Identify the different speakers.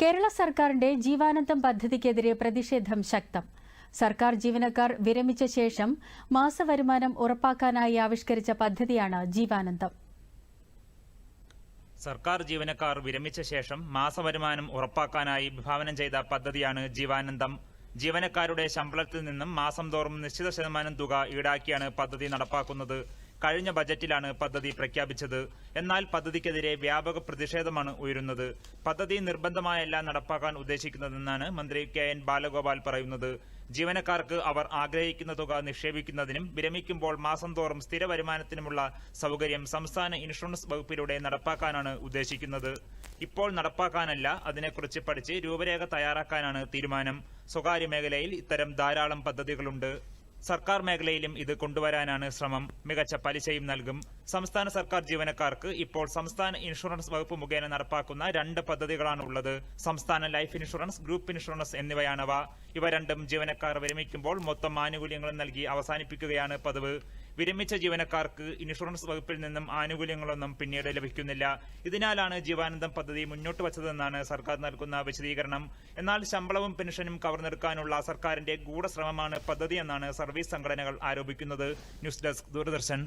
Speaker 1: കേരള സർക്കാരിന്റെ ജീവാനന്തം പദ്ധതിക്കെതിരെ പ്രതിഷേധം ശക്തം. സർക്കാർ ജീവനക്കാർ വിരമിച്ച ശേഷം മാസവരുമാനം ഉറപ്പാക്കാനായി ആവിഷ്കരിച്ച പദ്ധതിയാണ് ജീവാനന്തം.
Speaker 2: സർക്കാർ ജീവനക്കാർ വിരമിച്ച ശേഷം മാസവരുമാനം ഉറപ്പാക്കാനായി വിഭാവനം ചെയ്ത പദ്ധതിയാണ് ജീവാനന്ദം ജീവനക്കാരുടെ ശമ്പളത്തിൽ നിന്നും മാസം തോറും നിശ്ചിത ശതമാനം തുക ഈടാക്കിയാണ് പദ്ധതി നടപ്പാക്കുന്നത്. കഴിഞ്ഞ ബജറ്റിലാണ് പദ്ധതി പ്രഖ്യാപിച്ചത്. എന്നാൽ പദ്ധതിക്കെതിരെ വ്യാപക പ്രതിഷേധമാണ് ഉയരുന്നത്. പദ്ധതി നിർബന്ധമായല്ല നടപ്പാക്കാൻ ഉദ്ദേശിക്കുന്നതെന്നാണ് മന്ത്രി കെ എൻ ബാലഗോപാൽ പറയുന്നത്. ജീവനക്കാർക്ക് അവർ ആഗ്രഹിക്കുന്ന തുക നിക്ഷേപിക്കുന്നതിനും വിരമിക്കുമ്പോൾ മാസം തോറും സ്ഥിര വരുമാനത്തിനുമുള്ള സൗകര്യം സംസ്ഥാന ഇൻഷുറൻസ് വകുപ്പിലൂടെ നടപ്പാക്കാനാണ് ഉദ്ദേശിക്കുന്നത്. ഇപ്പോൾ നടപ്പാക്കാനല്ല അതിനെക്കുറിച്ച് പഠിച്ച് രൂപരേഖ തയ്യാറാക്കാനാണ് തീരുമാനം. സ്വകാര്യ മേഖലയിൽ ഇത്തരം ധാരാളം പദ്ധതികളുണ്ട്. സർക്കാർ മേഖലയിലും ഇത് കൊണ്ടുവരാനാണ് ശ്രമം. മികച്ച പലിശയും നൽകും. സംസ്ഥാന സർക്കാർ ജീവനക്കാർക്ക് ഇപ്പോൾ സംസ്ഥാന ഇൻഷുറൻസ് വകുപ്പ് മുഖേന നടപ്പാക്കുന്ന രണ്ട് പദ്ധതികളാണ് ഉള്ളത്. സംസ്ഥാന ലൈഫ് ഇൻഷുറൻസ് ഗ്രൂപ്പ് ഇൻഷുറൻസ് എന്നിവയാണവ. ഇവ രണ്ടും ജീവനക്കാർ വിരമിക്കുമ്പോൾ മൊത്തം ആനുകൂല്യങ്ങളും നൽകി അവസാനിപ്പിക്കുകയാണ് പതിവ്. വിരമിച്ച ജീവനക്കാർക്ക് ഇൻഷുറൻസ് വകുപ്പിൽ നിന്നും ആനുകൂല്യങ്ങളൊന്നും പിന്നീട് ലഭിക്കുന്നില്ല. ഇതിനാലാണ് ജീവാനന്ദം പദ്ധതി മുന്നോട്ട് വച്ചതെന്നാണ് സർക്കാർ നൽകുന്ന വിശദീകരണം. എന്നാൽ ശമ്പളവും പെൻഷനും കവർന്നെടുക്കാനുള്ള സർക്കാരിന്റെ ഗൂഢശ്രമമാണ് പദ്ധതിയെന്നാണ് സർവീസ് സംഘടനകൾ ആരോപിക്കുന്നത്. News desk Doordarshan.